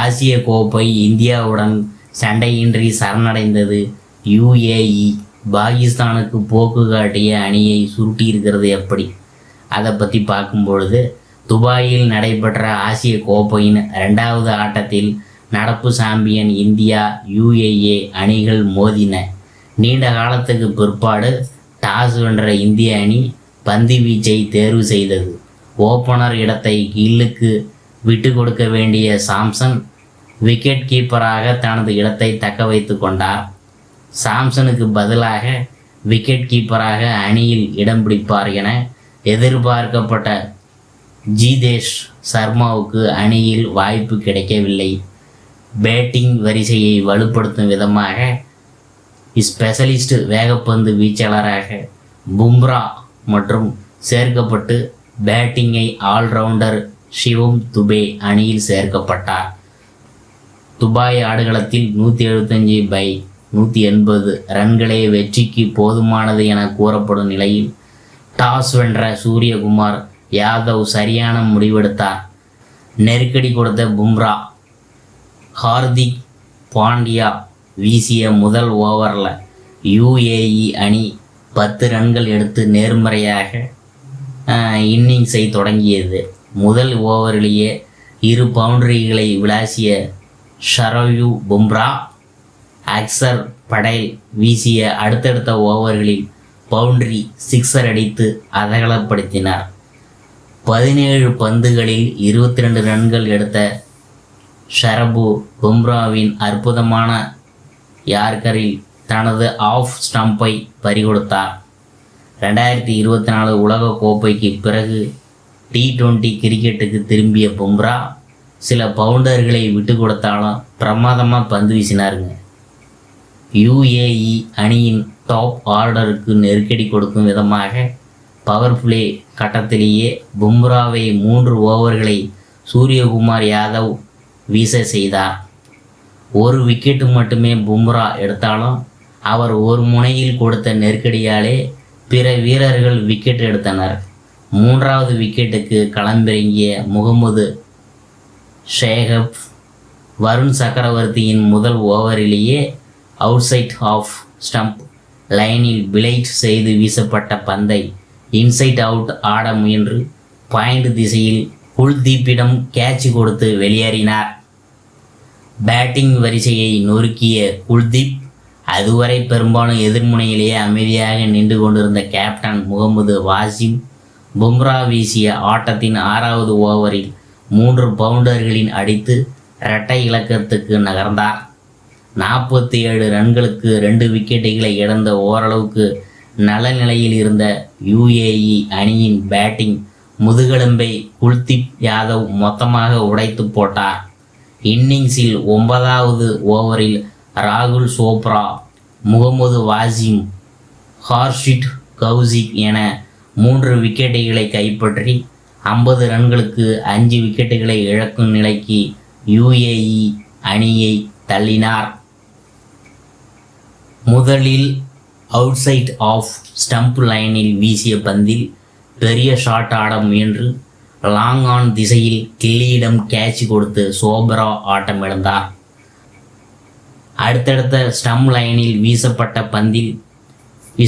ஆசிய கோப்பை இந்தியாவுடன் சண்டையின்றி சரணடைந்தது. யுஏஇ பாகிஸ்தானுக்கு போக்கு காட்டிய அணியை சுருட்டியிருக்கிறது எப்படி? அதை பற்றி பார்க்கும்பொழுது துபாயில் நடைபெற்ற ஆசிய கோப்பையின் ரெண்டாவது ஆட்டத்தில் நடப்பு சாம்பியன் இந்தியா யுஏஏ அணிகள் மோதின. நீண்ட காலத்துக்கு பிற்பாடு டாஸ் வென்ற இந்திய அணி பந்து வீச்சை தேர்வு செய்தது. ஓப்பனர் இடத்தை கில்லுக்கு விட்டு கொடுக்க வேண்டிய சாம்சன் விக்கெட் கீப்பராக தனது இடத்தை தக்க வைத்து கொண்டார். சாம்சனுக்கு பதிலாக விக்கெட் கீப்பராக அணியில் இடம் பிடிப்பார் என எதிர்பார்க்கப்பட்ட ஜீதேஷ் சர்மாவுக்கு அணியில் வாய்ப்பு கிடைக்கவில்லை. பேட்டிங் வரிசையை வலுப்படுத்தும் விதமாக ஸ்பெஷலிஸ்ட் வேகப்பந்து வீச்சாளராக பும்ரா மற்றும் சேர்க்கப்பட்டு பேட்டிங்கை ஆல்ரவுண்டர் ஷிவம் துபே அணியில் சேர்க்கப்பட்டார். துபாய் ஆடுகளத்தில் நூற்றி எழுபத்தஞ்சி பை நூற்றி எண்பது ரன்களே வெற்றிக்கு போதுமானது என கூறப்படும் நிலையில் டாஸ் வென்ற சூரியகுமார் யாதவ் சரியான முடிவெடுத்தார். நெருக்கடி கொடுத்த பும்ரா ஹார்திக் பாண்டியா வீசிய முதல் ஓவரில் யுஏஇ அணி பத்து ரன்கள் எடுத்து நேர்மறையாக இன்னிங்ஸை தொடங்கியது. முதல் ஓவரிலேயே இரு பவுண்டரிகளை விளாசிய ஷரவ்யூ பும்ரா அக்சர் படேல் வீசிய அடுத்தடுத்த ஓவர்களில் பவுண்டரி சிக்ஸர் அடித்து அதகலப்படுத்தினார் பதினேழு பந்துகளில் இருபத்தி ரெண்டு ரன்கள் எடுத்த ஷரபு பும்ராவின் அற்புதமான யார்கரில் தனது ஆஃப் ஸ்டம்பை பறிகொடுத்தார். ரெண்டாயிரத்தி இருபத்தி நாலு உலக கோப்பைக்கு பிறகு டி டுவெண்ட்டி கிரிக்கெட்டுக்கு திரும்பிய பும்ரா சில பவுண்டர்களை விட்டு கொடுத்தாலும் பிரமாதமாக பந்து வீசினாருங்க. யுஏஇ அணியின் டாப் ஆர்டருக்கு நெருக்கடி கொடுக்கும் விதமாக பவர் பிளே கட்டத்திலேயே பும்ராவை மூன்று ஓவர்களை சூரியகுமார் யாதவ் வீச செய்தார். ஒரு விக்கெட்டு மட்டுமே பும்ரா எடுத்தாலும் அவர் ஒரு முனையில் கொடுத்த நெருக்கடியாலே பிற வீரர்கள் விக்கெட் எடுத்தனர். மூன்றாவது விக்கெட்டுக்கு களமிறங்கிய முகமது ஷேகப் வருண் சக்கரவர்த்தியின் முதல் ஓவரிலேயே அவுட் சைட் ஆஃப் ஸ்டம்ப் லைனில் பிளைட் செய்து வீசப்பட்ட பந்தை இன்சைட் அவுட் ஆட முயன்று பாயிண்ட் திசையில் குல்தீப்பிடம் கேட்ச் கொடுத்து வெளியேறினார். பேட்டிங் வரிசையை நொறுக்கிய குல்தீப் அதுவரை பெரும்பாலும் எதிர்முனையிலேயே அமைதியாக நின்று கொண்டிருந்த கேப்டன் முகமது வாசிம் பும்ரா வீசிய ஆட்டத்தின் ஆறாவது ஓவரில் மூன்று பவுண்டர்களின் அடித்து இரட்டை இலக்கத்துக்கு நகர்ந்தார். நாற்பத்தி ஏழு ரன்களுக்கு ரெண்டு விக்கெட்டுகளை இழந்த ஓரளவுக்கு நல்ல நிலையில் இருந்த யுஏஇ அணியின் பேட்டிங் முதுகெலும்பை குல்தீப் யாதவ் மொத்தமாக உடைத்து போட்டார். இன்னிங்ஸில் ஒன்பதாவது ஓவரில் ராகுல் சோப்ரா முகமது வாசிம் ஹார்ஷிட் கௌசிக் என மூன்று விக்கெட்டுகளை கைப்பற்றி ஐம்பது ரன்களுக்கு அஞ்சு விக்கெட்டுகளை இழக்கும் நிலைக்கு யுஏஇ அணியை தள்ளினார். முதலில் அவுட் சைட் ஆஃப் ஸ்டம்ப் லைனில் வீசிய பந்தில் பெரிய ஷாட் ஆட முயன்று லாங் ஆன் திசையில் கில்லியிடம் கேட்ச் கொடுத்து சோபரா ஆட்டமிழந்தார் அடுத்தடுத்த ஸ்டம் லைனில் வீசப்பட்ட பந்தில்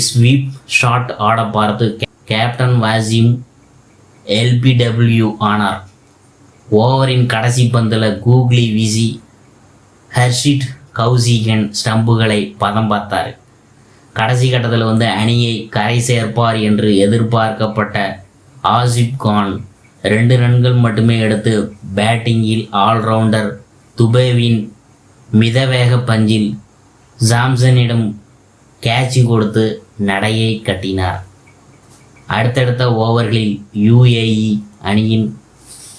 ஸ்வீப் ஷாட் ஆட பார்த்து கேப்டன் வாசிம் எல்பிடபிள்யூ ஆனார். ஓவரின் கடைசி பந்தில் கூக்லி விசி ஹர்ஷிட் கௌசிகன் ஸ்டம்புகளை பதம் பார்த்தார். கடைசி கட்டத்தில் வந்து அணியை கரை சேர்ப்பார் என்று எதிர்பார்க்கப்பட்ட ஆசிப் கான் ரெண்டு ரன்கள் மட்டுமே எடுத்து பேட்டிங்கில் ஆல்ரவுண்டர் துபேவின் மிதவேக பஞ்சில் ஜாம்சனிடம் கேட்சி கொடுத்து நடையை கட்டினார். அடுத்தடுத்த ஓவர்களில் யுஏஇ அணியின்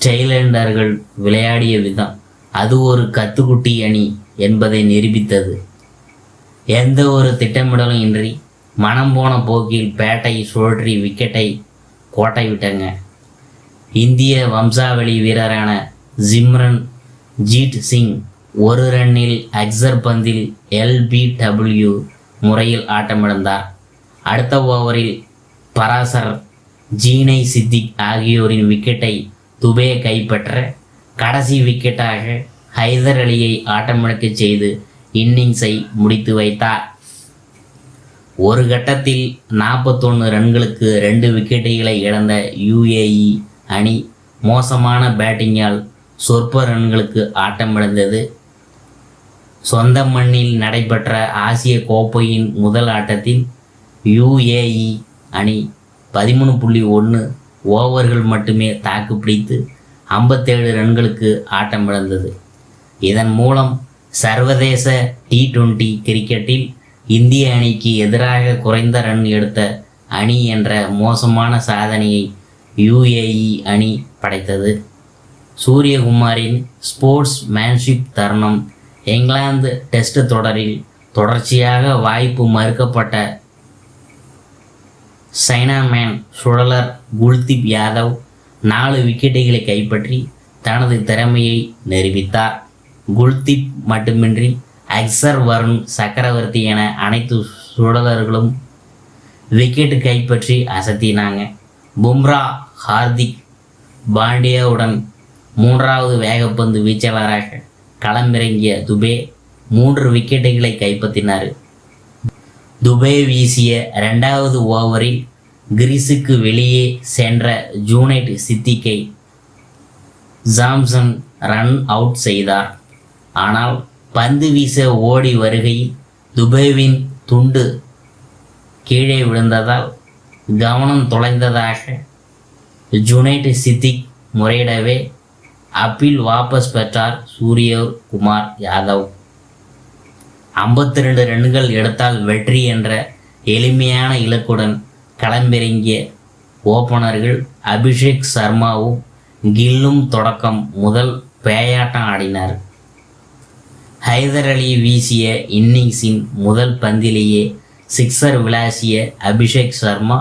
டெய்லண்டர்கள் விளையாடிய விதம் அது ஒரு கத்துக்குட்டி அணி என்பதை நிரூபித்தது. எந்த ஒரு திட்டமிடலும் இன்றி மனம் போன போக்கில் பேட்டை சுழற்றி விக்கெட்டை கோட்டை விட்டங்க. இந்திய வம்சாவளி வீரரான ஜிம்ரன் ஜீட் சிங் ஒரு ரன்னில் அக்சர் பந்தில் எல்பிடபிள்யூ முறையில் ஆட்டமிழந்தார். அடுத்த ஓவரில் பராசர் ஜீனை சித்திக் ஆகியோரின் விக்கெட்டை துபே கைப்பற்ற கடைசி விக்கெட்டாக ஹைதர் அலியை ஆட்டமிழக்கச் செய்து இன்னிங்ஸை முடித்து வைத்தார். ஒரு கட்டத்தில் நாற்பத்தொன்று ரன்களுக்கு ரெண்டு விக்கெட்டுகளை இழந்த யுஏஇ அணி மோசமான பேட்டிங்கால் சொற்ப ரன்களுக்கு ஆட்டமிழந்தது. சொந்த மண்ணில் நடைபெற்ற ஆசிய கோப்பையின் முதல் ஆட்டத்தில் யுஏஇ அணி பதிமூணு புள்ளி ஒன்று ஓவர்கள் மட்டுமே தாக்கு பிடித்து ஐம்பத்தேழு ரன்களுக்கு ஆட்டமிழந்தது இதன் மூலம் சர்வதேச டி டுவெண்டி கிரிக்கெட்டில் இந்திய அணிக்கு எதிராக குறைந்த ரன் எடுத்த அணி என்ற மோசமான சாதனையை யுஏஇ அணி படைத்தது. சூரியகுமாரின் ஸ்போர்ட்ஸ் மேன்ஷிப் தருணம் இங்கிலாந்து டெஸ்ட் தொடரில் தொடர்ச்சியாக வாய்ப்பு மறுக்கப்பட்ட சைனா மேன் சுழலர் குல்தீப் யாதவ் நாலு விக்கெட்டுகளை கைப்பற்றி தனது திறமையை நிரூபித்தார். குல்தீப் மட்டுமின்றி அக்சர் வருண் சக்கரவர்த்தி என அனைத்து சுழலர்களும் விக்கெட்டு கைப்பற்றி அசத்தினாங்க. பும்ரா ஹார்திக் பாண்டியாவுடன் மூன்றாவது வேகப்பந்து வீச்சாளராக களமிறங்கிய துபே மூன்று விக்கெட்டுகளை கைப்பற்றினார். துபே வீசிய ரெண்டாவது ஓவரில் கிரீஸுக்கு வெளியே சென்ற ஜூனைட் சித்திக்கை ஜாம்சன் ரன் அவுட் செய்தார். ஆனால் பந்து வீச ஓடி வருகையில் துபேவின் துண்டு கீழே விழுந்ததால் கவனம் தொலைந்ததாக ஜுனைட் சித்திக் முறையிடவே அப்பீல் வாபஸ் பெற்றார் சூரியகுமார் யாதவ். ஐம்பத்தி ரெண்டு ரன்கள் எடுத்தால் வெற்றி என்ற எளிமையான இலக்குடன் களமிறங்கிய ஓப்பனர்கள் அபிஷேக் சர்மாவும் கில்லும் தொடக்கம் முதல் பேயாட்டம் ஆடினார். ஹைதர் அலி வீசிய இன்னிங்ஸின் முதல் பந்திலேயே சிக்ஸர் விளாசிய அபிஷேக் சர்மா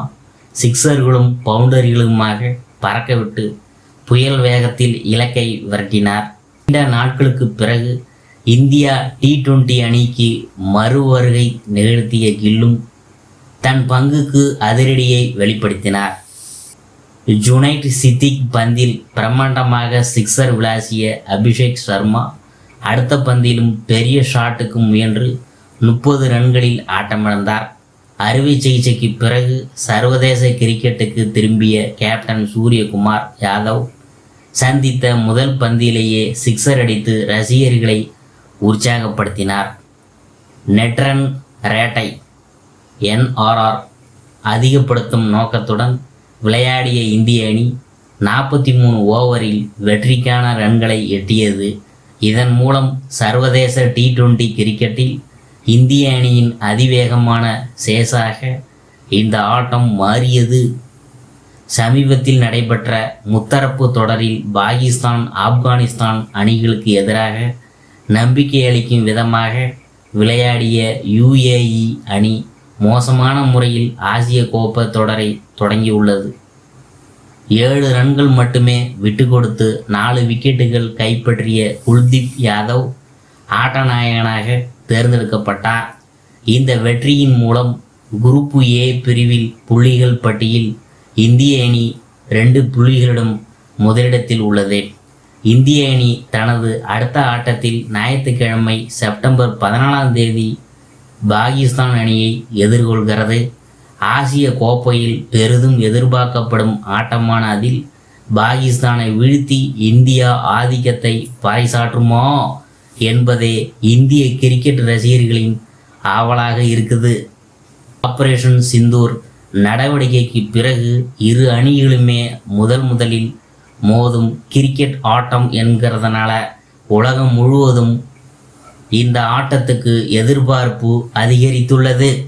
சிக்ஸர்களும் பவுண்டரிகளுமாக பறக்கவிட்டு புயல் வேகத்தில் இலக்கை விரட்டினார். நீண்ட நாட்களுக்கு பிறகு இந்தியா டி டுவெண்டி அணிக்கு மறு வருகை நிகழ்த்திய கில்லும் தன் பங்குக்கு அதிரடியை வெளிப்படுத்தினார். ஜுனைட் சித்திக் பந்தில் பிரம்மாண்டமாக சிக்ஸர் விளாசிய அபிஷேக் சர்மா அடுத்த பந்திலும் பெரிய ஷாட்டுக்கு முயன்று முப்பது ரன்களில் ஆட்டமிழந்தார். அறுவை சிகிச்சைக்கு பிறகு சர்வதேச கிரிக்கெட்டுக்கு திரும்பிய கேப்டன் சூரியகுமார் யாதவ் சந்தித்த முதல் பந்திலேயே சிக்ஸர் அடித்து ரசிகர்களை உற்சாகப்படுத்தினார். நெட்ரன் ரேட்டை என்ஆர்ஆர் அதிகப்படுத்தும் நோக்கத்துடன் விளையாடிய இந்திய அணி நாற்பத்தி மூணு ஓவரில் வெற்றிக்கான ரன்களை எட்டியது. இதன் மூலம் சர்வதேச டி டுவெண்டி கிரிக்கெட்டில் இந்திய அணியின் அதிவேகமான சேசாக இந்த ஆட்டம் மாறியது. சமீபத்தில் நடைபெற்ற முத்தரப்பு தொடரில் பாகிஸ்தான் ஆப்கானிஸ்தான் அணிகளுக்கு எதிராக நம்பிக்கை அளிக்கும் விதமாக விளையாடிய யுஏஇ அணி மோசமான முறையில் ஆசிய கோப்பை தொடரை தொடங்கியுள்ளது. ஏழு ரன்கள் மட்டுமே விட்டு கொடுத்து நாலு விக்கெட்டுகள் கைப்பற்றிய குல்தீப் யாதவ் ஆட்டநாயகனாக தேர்ந்தெடுக்கப்பட்டார். இந்த வெற்றியின் மூலம் குரூப்பு ஏ பிரிவில் புள்ளிகள் பட்டியில் இந்திய அணி ரெண்டு புள்ளிகளிடம் முதலிடத்தில் உள்ளது. இந்திய அணி தனது அடுத்த ஆட்டத்தில் ஞாயிற்றுக்கிழமை செப்டம்பர் பதினாலாம் தேதி பாகிஸ்தான் அணியை எதிர்கொள்கிறது. ஆசிய கோப்பையில் பெரிதும் எதிர்பார்க்கப்படும் ஆட்டமான அதில் பாகிஸ்தானை வீழ்த்தி இந்தியா ஆதிக்கத்தை பறைசாற்றுமோ என்பதே இந்திய கிரிக்கெட் ரசிகர்களின் ஆவலாக இருக்குது. ஆபரேஷன் சிந்தூர் நடவடிக்கைக்கு பிறகு இரு அணிகளுமே முதல் முதலில் மோதும் கிரிக்கெட் ஆட்டம் என்கிறதுனால உலகம் முழுவதும் இந்த ஆட்டத்துக்கு எதிர்பார்ப்பு அதிகரித்துள்ளது.